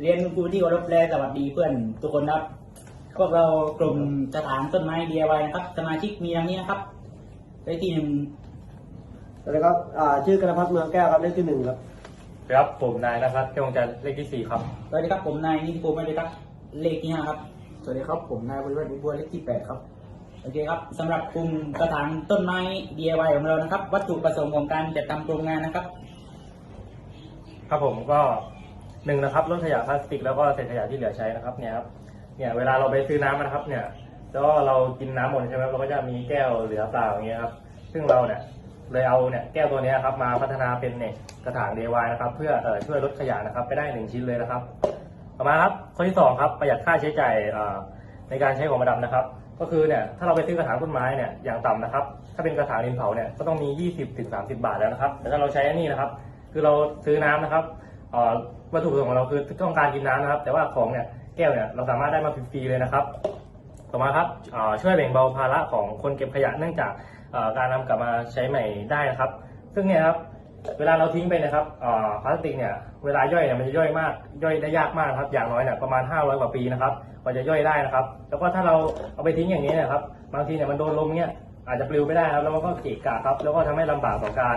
เรียนครูที่เคารพและสวัสดีเพื่อนทุกคนครับ พวกเรากลุ่มกระถางต้นไม้ DIY นะครับ สมาชิกมีดังนี้นะครับเลขที่หนึ่งสวัสดีครับอ่าชื่อกระพัฒน์เมืองแก้วครับเลขที่หนึ่งครับครับผมนายนะครับเที่วงจันทร์เลขที่สี่ครับ สวัสดีครับผมนายนิติภูมิไม่ได้ครับ เลขที่ห้าครับ สวัสดีครับ ผมนายบริวัติบุญบัวเลขที่แปดครับ โอเคครับสำหรับกลุ่มกระถางต้นไม้ DIY ของเรานะครับ วัตถุประสงค์ของการจัดทำโครงงานนะครับ ครับผมก็ หนึ่งนะครับลดขยะพลาสติกแล้วก็เศษขยะที่เหลือใช้นะครับเนี่ยครับเนี่ยเวลาเราไปซื้อน้ำนะครับเนี่ยแล้วก็เรากินน้ำหมดใช่ไหมครับเราก็จะมีแก้วเหลือเปล่าอย่างเงี้ยครับซึ่งเราเนี่ยเลยเอาเนี่ยแก้วตัวนี้ครับมาพัฒนาเป็นเนี่ยกระถาง DIY นะครับ เพื่อเอ่อช่วยลดขยะนะครับ ไปได้หนึ่งชิ้นเลยนะครับต่อมาครับข้อที่สองครับประหยัดค่าใช้จ่ายในการใช้ของประดับนะครับ ก็คือเนี่ยถ้าเราไปซื้อกระถางต้นไม้เนี่ยอย่างต่ำนะครับ ถ้าเป็นกระถางดินเผาเนี่ยก็ต้องมี 20-30 บาทแล้วนะครับ แต่ถ้าเราใช้อันนี้นะครับ คือเราซื้อน้ำนะครับ วัตถุประสงค์ของเราคือต้องการกินน้ำนะครับ แต่ว่าของเนี่ยแก้วเนี่ยเราสามารถได้มาฟรีๆเลยนะครับ ต่อมาครับช่วยแบ่งเบาภาระของคนเก็บขยะเนื่องจากการนำกลับมาใช้ใหม่ได้นะครับ ซึ่งเนี่ยครับเวลาเราทิ้งไปนะครับพลาสติกเนี่ยเวลาย่อยเนี่ยมันจะย่อยมากย่อยได้ยากมากครับ อย่างน้อยเนี่ยประมาณ 500 กว่าปีนะครับกว่าจะย่อยได้นะครับ แล้วก็ถ้าเราเอาไปทิ้งอย่างนี้นะครับ บางทีเนี่ยมันโดนลมเนี่ยอาจจะปลิวไม่ได้ครับแล้วมันก็เกะกะครับ แล้วก็ทำให้ลำบากต่อการ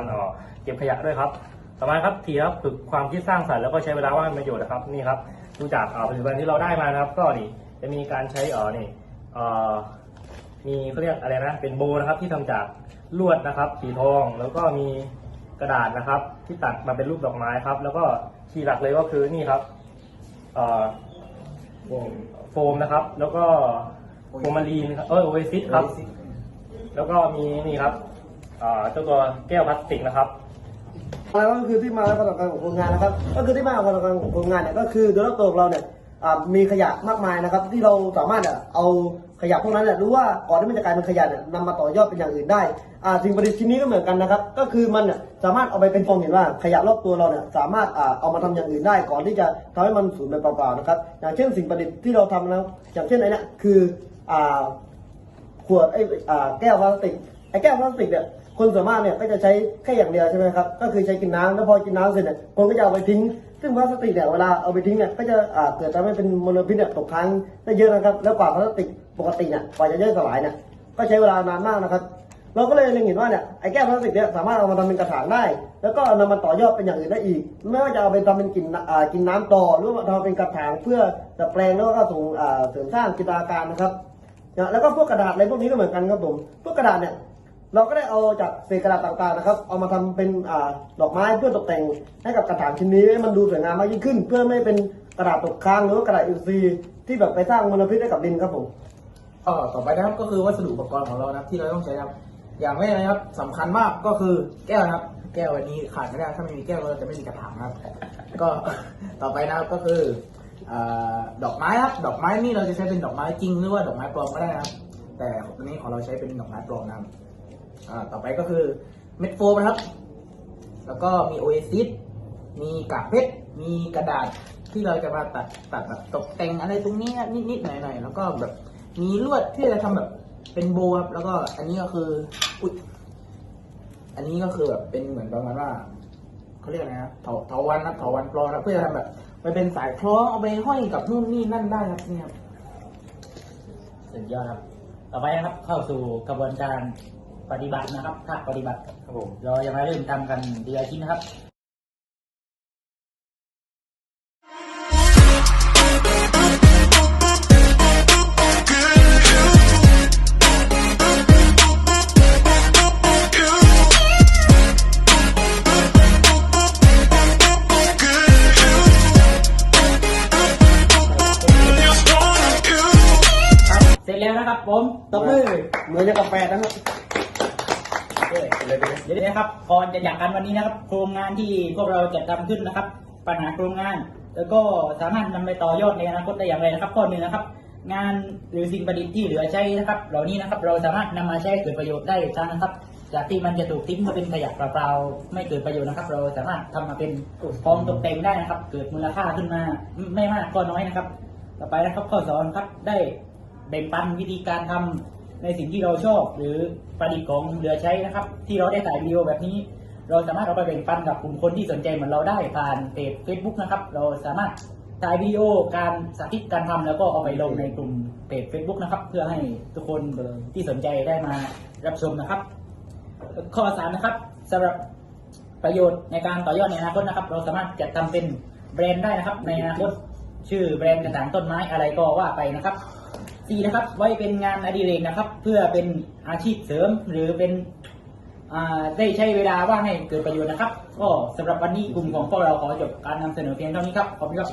เก็บขยะด้วยครับ ต่อมาครับทีครับฝึกความคิดสร้างสรรค์แล้วก็ใช้เวลาว่างเป็นประโยชน์นะครับนี่ครับดูจากเอ่อผลิตภัณฑ์ที่เราได้มานะครับ ก็นี่จะมีการใช้เอ่อนี่เอ่อมีเขาเรียกอะไรนะเป็นโบนะครับที่ทำจากลวดนะครับสีทองแล้วก็มีกระดาษนะครับ ที่ตัดมาเป็นรูปดอกไม้ครับ แล้วก็คีย์หลักเลยก็คือนี่ครับเอ่อโฟมนะครับ แล้วก็โฟมารีนครับเออโอเอซิสครับ แล้วก็มีนี่ครับเอ่อเจ้าตัวแก้วพลาสติกนะครับ แล้วก็คือที่มาและความสำคัญของโครงงานนะครับก็คือที่มาและความสำคัญของโครงงานเนี่ยก็คือโดยรอบตัวของเราเนี่ยมีขยะมากมายนะครับ ที่เราสามารถเอาขยะพวกนั้นเนี่ยรู้ว่าก่อนที่มันจะกลายเป็นขยะเนี่ยนำมาต่อยอดเป็นอย่างอื่นได้สิ่งประดิษฐ์ชิ้นนี้ก็เหมือนกันนะครับ ก็คือมันสามารถเอาไปเป็นฟองเห็นว่าขยะรอบตัวเราเนี่ยสามารถเอามาทำอย่างอื่นได้ ก่อนที่จะทำให้มันสูญไปเปล่าๆนะครับ อย่างเช่นสิ่งประดิษฐ์ที่เราทำแล้วอย่างเช่นไอ้นี่คือขวดไอ้แก้วพลาสติกไอ้แก้วพลาสติกเนี่ย คนส่วนมากเนี่ยก็จะใช้แค่อย่างเดียวใช่ไหมครับ ก็คือใช้กินน้ำแล้วพอกินน้ำเสร็จเนี่ยคนก็จะเอาไปทิ้ง ซึ่งพลาสติกเนี่ยเวลาเอาไปทิ้งเนี่ยก็จะเกิดทำให้เป็นมลพิษเนี่ยตกค้างได้เยอะนะครับ แล้วกว่าพลาสติกปกติเนี่ยกว่าจะย่อยสลายเนี่ยก็ใช้เวลานานมากนะครับ เราก็เลยเล็งเห็นว่าเนี่ยไอ้แก้วพลาสติกเนี่ยสามารถเอามาทำเป็นกระถางได้ แล้วก็นำมาต่อยอดเป็นอย่างอื่นได้อีก ไม่ว่าจะเอาไปทำเป็นกินกินน้ำต่อหรือว่าทำเป็นกระถางเพื่อดัดแปลงแล้วก็ส่งเสริมสร้างจินตนาการนะครับแล้วก็พวกกระดาษอะไรพวกนี้ก็เหมือนกันครับผมพวกกระดาษเนี่ย เราก็ได้เอาจากเศษกระดาษต่างๆนะครับ เอามาทำเป็นอดอกไม้เพื่อตกแต่งให้กับกระถางชิ้นนี้ให้มันดูสวยงามมากยิ่งขึ้น เพื่อไม่เป็นกระดาษตกค้างหรือว่ากระดาษอินทรีย์ที่แบบไปสร้างมลพิษให้กับดินครับผมก็ต่อไปนะครับก็คือวัสดุอุปกรณ์ของเรานะครับที่เราต้องใช้นะครับ อย่างแรกนะครับสำคัญมากก็คือแก้วนะครับ แก้ววันนี้ขาดไม่ได้ถ้าไม่มีแก้วเราจะไม่มีกระถางนะครับ ก็ต่อไปนะครับก็คือออดอกไม้ครับดอกไม้นี่เราจะใช้เป็นดอกไม้จริงหรือว่าดอกไม้ปลอมก็ได้นะครับ แต่วันนี้ของเราใช้เป็นดอกไม้ปลอมนะครับ อ่าต่อไปก็คือเม็ดโฟมนะครับ แล้วก็มีโอเอซิสมีกากเพชรมีกระดาษที่เราจะมาตัดตัดแบบตกแต่งอะไรตรงนี้นะนิดๆหน่อยๆแล้วก็แบบมีลวดที่จะทำแบบเป็นโบว์ครับแล้วก็อันนี้ก็คืออุ๊ยอันนี้ก็คือแบบเป็นเหมือนประมาณว่าเขาเรียกอะไรนะเถาเถาวันนะเถาวันปลอนะเพื่อจะทำแบบไปเป็นสายคล้องเอาไปห้อยกับนู่นนี่นั่นได้ครับเนี่ยสุดยอดครับ ต่อไปนะครับเข้าสู่กระบวนการ ปฏิบัตินะครับภาคปฏิบัติครับผมเราจะมาเริ่มทำกันทีละชิ้นนะครับเสร็จแล้วนะครับผมตบมือเหมือนจะกาแฟนะครับ เดี๋ยวนะครับก่อนจะจากกันวันนี้นะครับ โครงงานที่พวกเราจะทำขึ้นนะครับ ปัญหาโครงงาน แล้วก็สามารถนำไปต่อยอดในอนาคตได้อย่างไรนะครับข้อหนึ่งนะครับ งานหรือสิ่งประดิษฐ์ที่เหลือใช้นะครับ เหล่านี้นะครับเราสามารถนำมาใช้เกิดประโยชน์ได้อีกครั้งนะครับจากที่มันจะถูกทิ้งมาเป็นขยะเปล่าๆไม่เกิดประโยชน์นะครับ เราสามารถทำมาเป็นของตกแต่งได้นะครับ เกิดมูลค่าขึ้นมาไม่มากก็น้อยนะครับ ต่อไปนะครับข้อสองครับได้แบ่งปันวิธีการทำ ในสิ่งที่เราชอบ หรือประดิษฐ์ของเหลือใช้นะครับ ที่เราได้ถ่ายวิดีโอแบบนี้ เราสามารถเอาไปแบ่งปันกับกลุ่มคนที่สนใจเหมือนเราได้ผ่านเพจ Facebook นะครับ เราสามารถถ่ายวิดีโอการสาธิตการทำแล้วก็เอาไปลงในกลุ่มเพจ Facebook นะครับ เพื่อให้ทุกคนที่สนใจได้มารับชมนะครับ ข้อสามนะครับสำหรับประโยชน์ในการต่อยอดในอนาคตนะครับ เราสามารถจัดทำเป็นแบรนด์ได้นะครับ ในอนาคตชื่อแบรนด์กระถางต้นไม้อะไรก็ว่าไปนะครับ สี่นะครับ ไว้เป็นงานอดิเรกนะครับ เพื่อเป็นอาชีพเสริมหรือเป็นได้ใช้เวลาว่างให้เกิดประโยชน์นะครับ ก็สำหรับวันนี้กลุ่มของพวกเราขอจบการนำเสนอเพียงเท่านี้ครับ ขอบคุณครับ